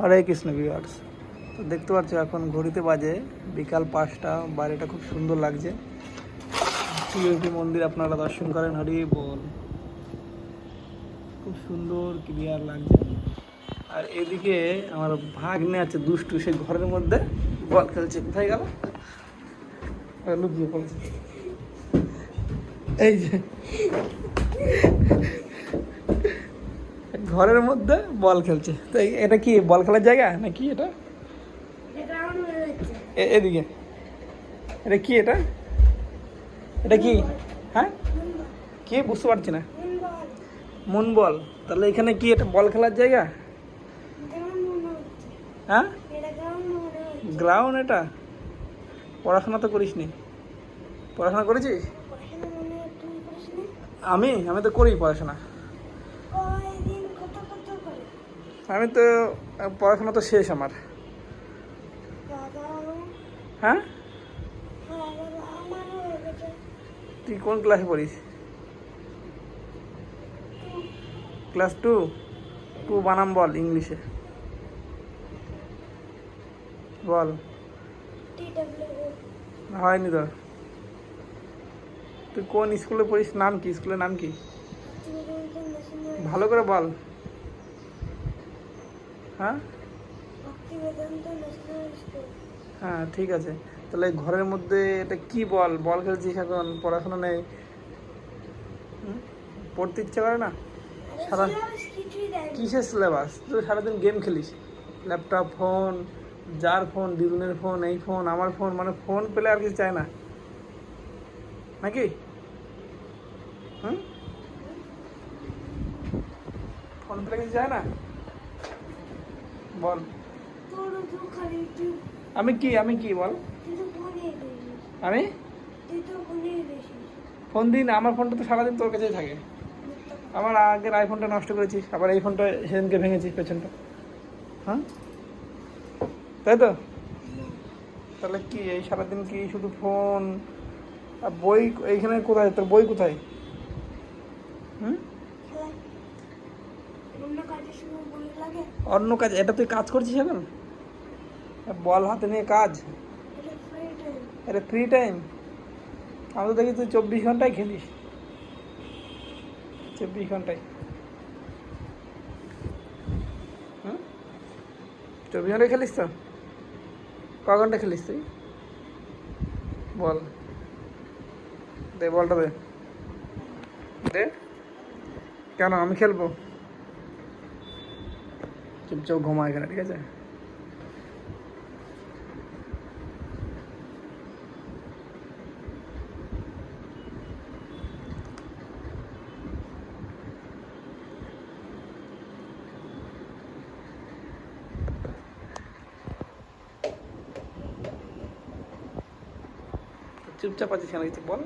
হরে Krishna viewers তো দেখতে পাচ্ছ এখন ঘড়িতে বাজে, বিকাল পাঁচটা, বাড়িটা খুব সুন্দর লাগছে। শিবী মন্দির আপনারা দর্শন করেন, হরি বল। খুব সুন্দর ক্লিয়ার লাগছে। আর এদিকে আমার ভাগ্নে আছে দুষ্টু, সে ঘরের মধ্যে বল খেলছে। কোথায় গেল? লুকিয়ে পড়েছে। এই যে। ঘরের মধ্যে বল খেলছে। তো এটা কি বল খেলার জায়গা নাকি এটা? এদিকে। এটা কি এটা? এটা কি? হ্যাঁ? কি? বুঝতে পারছি না। মুন বল। তাহলে এখানে কি এটা বল খেলার জায়গা? হ্যাঁ? গ্রাউন্ড এটা? পড়াশোনা তো করিস নি। পড়াশোনা করেছিস? আমি? আমি তো করি পড়াশোনা। আমি তো পড়াশোনা তো শেষ আমার। হ্যাঁ? তুই কোন ক্লাসে পড়িস? Class two? টু বানাম বল ইংলিশে। বল। হয়নি তোর। তুই কোন স্কুলে পড়িস? নাম কি? স্কুলের নাম কি? ভালো করে বল। হ্যাঁ? হ্যাঁ ঠিক আছে। তাহলে ঘরের মধ্যে এটা কি বল? বল খেলছিস এখন? পড়াশোনা নেই? পড়তে ইচ্ছে করে না? সারা কিসের সিলেবাস তুই সারাদিন গেম খেলিস। ল্যাপটপ ফোন যার ফোন দিদুনের ফোন এই ফোন আমার ফোন মানে ফোন পেলে আর কিছু চায় না। নাকি? হুম? ফোন পেলে কিছু চায় না? বল। আমি কি আমি কি বল? আমি? ফোন দিই না আমার ফোনটা তো সারাদিন তোর কাছেই থাকে। আমার আগের আইফোনটা নষ্ট করেছিস আবার এই ফোনটা সেদিনকে ভেঙেছিস পেছনটা। হ্যাঁ? তাই তো? তাহলে কি এই সারাদিন কি শুধু ফোন? আর বই এইখানে কোথায়? তোর বই কোথায়? হুম? অন্য কাজ, এটা তুই কাজ করছিস এখন? বল হাতে নিয়ে কাজ। আরে ফ্রি টাইম আমি তো দেখি তুই চব্বিশ ঘন্টায় খেলিস। চব্বিশ ঘন্টায়। হুম? চব্বিশ ঘন্টায় খেলিস তো? ক ঘণ্টা খেলিস তুই? বল। দে, বলটা দে। দে। কেন, আমি খেলব? চুপচাপ ঘুমা এখানে ঠিক আছে? চুপচাপ আছিস কেন বল।